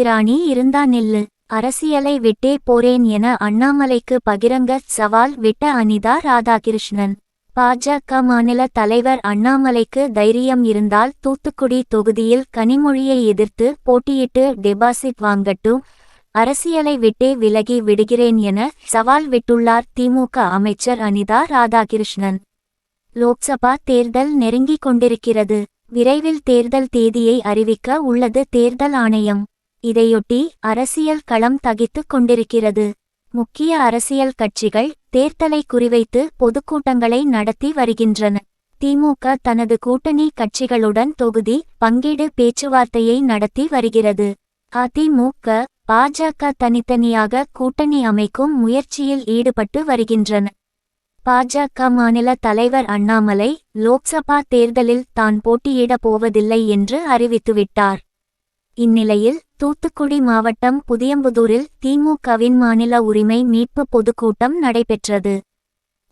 திராணி இருந்தா நில்லு. அரசியலை விட்டே போறேன் என அண்ணாமலைக்கு பகிரங்க சவால் விட்ட அனிதா ராதாகிருஷ்ணன். பாஜக மாநில தலைவர் அண்ணாமலைக்கு தைரியம் இருந்தால் தூத்துக்குடி தொகுதியில் கனிமொழியை எதிர்த்து போட்டியிட்டு டெபாசிட் வாங்கட்டும். அரசியலை விட்டே விலகி விடுகிறேன் என சவால் விட்டுள்ளார் திமுக அமைச்சர் அனிதா ராதாகிருஷ்ணன். லோக்சபா தேர்தல் நெருங்கிக் கொண்டிருக்கிறது. விரைவில் தேர்தல் தேதியை அறிவிக்க உள்ளது தேர்தல் ஆணையம். இதையொட்டி அரசியல் களம் தகித்துக் கொண்டிருக்கிறது. முக்கிய அரசியல் கட்சிகள் தேர்தலை குறிவைத்து பொதுக்கூட்டங்களை நடத்தி வருகின்றன. திமுக தனது கூட்டணி கட்சிகளுடன் தொகுதி பங்கீடு பேச்சுவார்த்தையை நடத்தி வருகிறது. அதிமுக பாஜக தனித்தனியாக கூட்டணி அமைக்கும் முயற்சியில் ஈடுபட்டு வருகின்றன. பாஜக மாநில தலைவர் அண்ணாமலை லோக்சபா தேர்தலில் தான் போட்டியிடப் போவதில்லை என்று அறிவித்துவிட்டார். இந்நிலையில் தூத்துக்குடி மாவட்டம் புதியம்புதூரில் திமுகவின் மாநில உரிமை மீட்பு பொதுக்கூட்டம் நடைபெற்றது.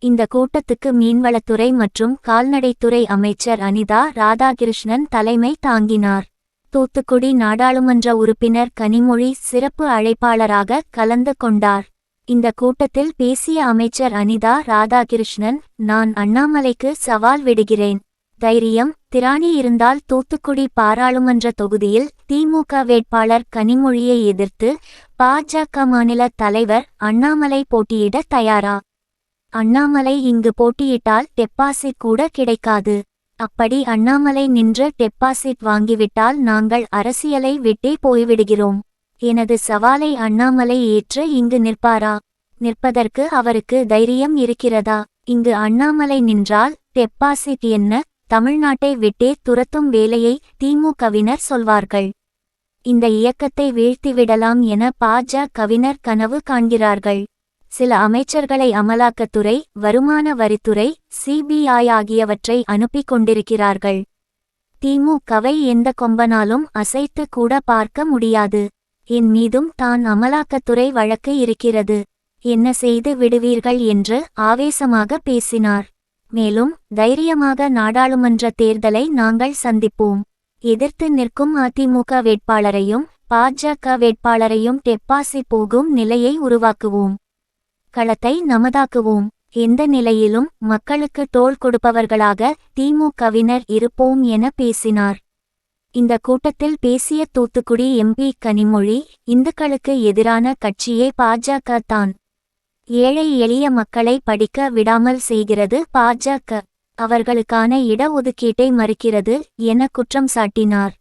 இந்த கூட்டத்துக்கு மீன்வளத்துறை மற்றும் கால்நடைத்துறை அமைச்சர் அனிதா ராதாகிருஷ்ணன் தலைமை தாங்கினார். தூத்துக்குடி நாடாளுமன்ற உறுப்பினர் கனிமொழி சிறப்பு அழைப்பாளராக கலந்து கொண்டார். இந்த கூட்டத்தில் பேசிய அமைச்சர் அனிதா ராதாகிருஷ்ணன் நான் அண்ணாமலைக்கு சவால் விடுகிறேன். தைரியம் திராணி இருந்தால் தூத்துக்குடி பாராளுமன்ற தொகுதியில் திமுக வேட்பாளர் கனிமொழியை எதிர்த்து பாஜக மாநில தலைவர் அண்ணாமலை போட்டியிட தயாரா? அண்ணாமலை இங்கு போட்டியிட்டால் டெபாசிட் கூட கிடைக்காது. அப்படி அண்ணாமலை நின்று டெபாசிட் வாங்கிவிட்டால் நாங்கள் அரசியலை விட்டே போய்விடுகிறோம். எனது சவாலை அண்ணாமலை ஏற்று இங்கு நிற்பாரா? நிற்பதற்கு அவருக்கு தைரியம் இருக்கிறதா? இங்கு அண்ணாமலை நின்றால் டெபாசிட் என்ன? தமிழ்நாட்டை விட்டே துரத்தும் வேலையை திமுகவினர் சொல்வார்கள். இந்த இயக்கத்தை வீழ்த்திவிடலாம் என பாஜ கவினர் கனவு காண்கிறார்கள். சில அமைச்சர்களை அமலாக்கத்துறை வருமான வரித்துறை சிபிஐ ஆகியவற்றை அனுப்பிக் கொண்டிருக்கிறார்கள். திமுகவை எந்த கொம்பனாலும் அசைத்து கூட பார்க்க முடியாது. என் மீதும் தான் அமலாக்கத்துறை வழக்கு இருக்கிறது. என்ன செய்து விடுவீர்கள் என்று ஆவேசமாக பேசினார். மேலும் தைரியமாக நாடாளுமன்ற தேர்தலை நாங்கள் சந்திப்போம். எதிர்த்து நிற்கும் அதிமுக வேட்பாளரையும் பாஜக வேட்பாளரையும் டெப்பாசி போகும் நிலையை உருவாக்குவோம். களத்தை நமதாக்குவோம். எந்த நிலையிலும் மக்களுக்கு தோல் கொடுப்பவர்களாக திமுகவினர் இருப்போம் என பேசினார். இந்த கூட்டத்தில் பேசிய தூத்துக்குடி எம்பி கனிமொழி இந்துக்களுக்கு எதிரான கட்சியே பாஜக தான். ஏழை எளிய மக்களை படிக்க விடாமல் செய்கிறது பாஜக அவர்களுக்கான இடஒதுக்கீட்டை மறுக்கிறது என குற்றம் சாட்டினார்.